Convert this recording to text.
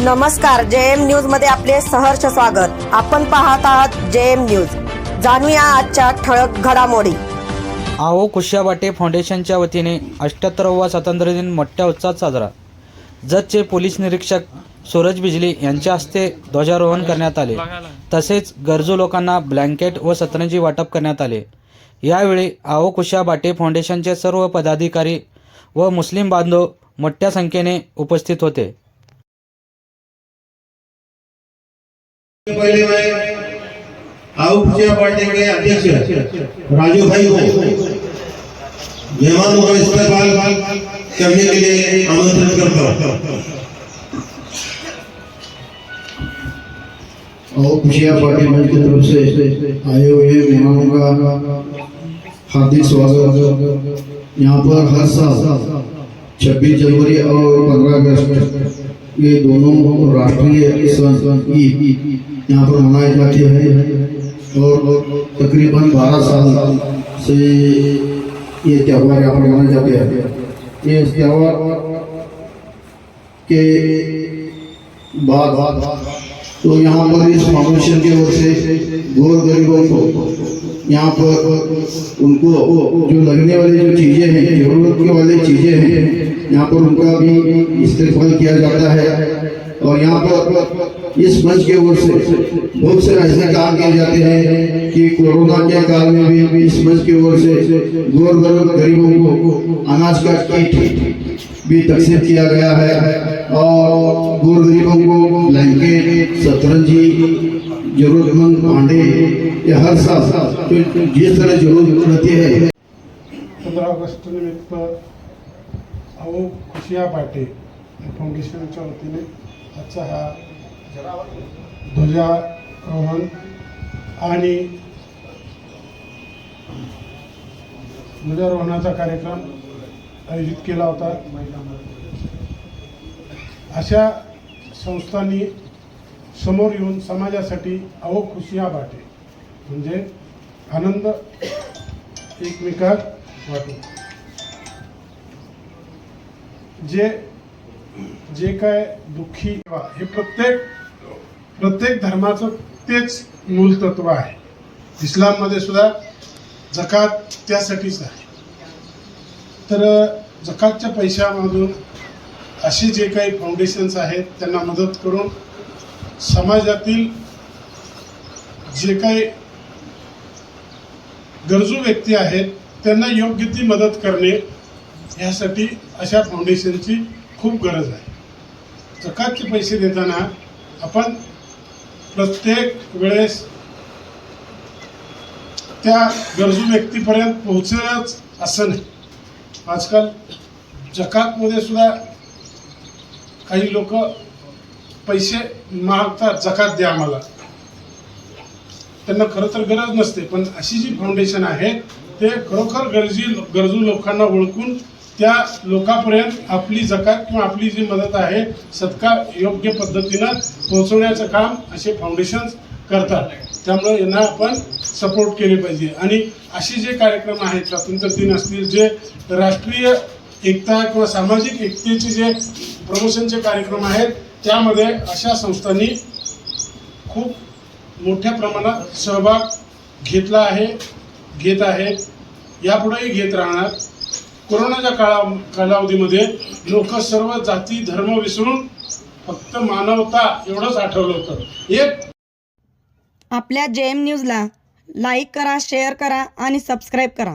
नमस्कार जे एम न्यूजमध्ये आपले सहर्ष स्वागत. आपण पाहत आहात जे एम न्यूज. जाणूया आजच्या ठळक घडामोडी. आओ कुशाबाटे फाउंडेशनच्या वतीने अठ्ठ्याहत्तरावा स्वातंत्र्य दिन मोठ्या उत्साहात साजरा. जतचे पोलीस निरीक्षक सूरज बिजली यांच्या हस्ते ध्वजारोहण करण्यात आले. तसेच गरजू लोकांना ब्लँकेट व सतरंजी वाटप करण्यात आले. यावेळी आओ कुशाबाटे फाउंडेशनचे सर्व पदाधिकारी व मुस्लिम बांधव मोठ्या संख्येने उपस्थित होते. पहले मैं खुशिया पार्टी के अध्यक्ष राजू भाई को मेहमानों का इस्तेमाल करने के लिए आमंत्रित करता हूँ। खुशिया पार्टी मंच की तरफ़ से आए हुए मेहमानों का हार्दिक स्वागत। यहाँ पर हर साल छब्बीस जनवरी और पंद्रह अगस्त ये दोनों राष्ट्रीय ईद यहाँ पर मनाए जाते हैं और तकरीबन बारह साल से ये त्यौहार यहाँ पर मनाए जाते हैं। ये त्यौहार के बाद तो यहाँ पर इस फाउंडेशन की ओर से गोर गरीबों को यहाँ पर उनको जो लगने वाली जो चीज़ें हैं, ज़रूरत वाली चीज़ें हैं यहाँ पर उनका भी इस्तेमाल किया जाता है। और यहाँ पर इस मंच के ओर से बहुत से ऐसे काम किए जाते हैं कि कोरोना के काल में भी इस मंच की ओर से गोर गरीब गरीबों को अनाज का किट भी तकसीम किया गया है। और गोर गरीबों को ब्लैंकेट सतरंजी जरूरतमंद भांडे, ये हर साल जिस तरह ज़रूरत रहती है। पंधरा ऑगस्ट निमित्त अहो खुशिया पाटे फाउंडेशनच्या वतीने आजचा हा ध्वजारोहण आणि ध्वजारोहणाचा कार्यक्रम आयोजित केला होता. अशा संस्थांनी समोर येऊन समाजासाठी अहो खुशिया बाटे म्हणजे आनंद एकमेकात वाटू जे जे काय दुःखी हे प्रत्येक प्रत्येक धर्माचं तेच मूलतत्व आहे. इस्लाममध्ये सुद्धा जकात त्यासाठीच आहे. तर जकातच्या पैशामधून असे जे काही फाउंडेशन्स आहेत त्यांना मदत करून समाजातील जे काही गरजू व्यक्ती आहेत त्यांना योग्य ती मदत करणे यासाठी अशा फाउंडेशनची खूप गरज आहे. जकातचे पैसे देताना आपण प्रत्येक वेळेस त्या गरजू व्यक्तीपर्यंत पोहोचणंच असं नाही. आजकाल जकातमध्ये सुद्धा काही लोक पैसे मागतात जकात द्या आम्हाला. त्यांना खरं तर गरज नसते पण अशी जी फाउंडेशन आहे ते खरोखर गरजी गरजू लोकांना ओळखून त्या लोकांपर्यंत आपली जकात किंवा आपली जी मदत आहे सत्कार योग्य पद्धतीनं पोहोचवण्याचं काम असे फाउंडेशन्स करतात. त्यामुळे यांना आपण सपोर्ट केले पाहिजे. आणि असे जे कार्यक्रम आहेत स्वातंत्र्य दिन असतील जे राष्ट्रीय एकता किंवा सामाजिक एकतेचे जे प्रमोशनचे कार्यक्रम आहेत त्यामध्ये अशा संस्थांनी खूप मोठ्या प्रमाणात सहभाग घेतला आहे घेत आहे यापुढेही घेत राहणार. कोरोनाच्या काळा कालावधीमध्ये लोक सर्व जाती धर्म विसरून फक्त मानवता एवढंच आठवलं होतं. एक आपल्या जे एम न्यूजला लाईक करा शेअर करा आणि सबस्क्राईब करा.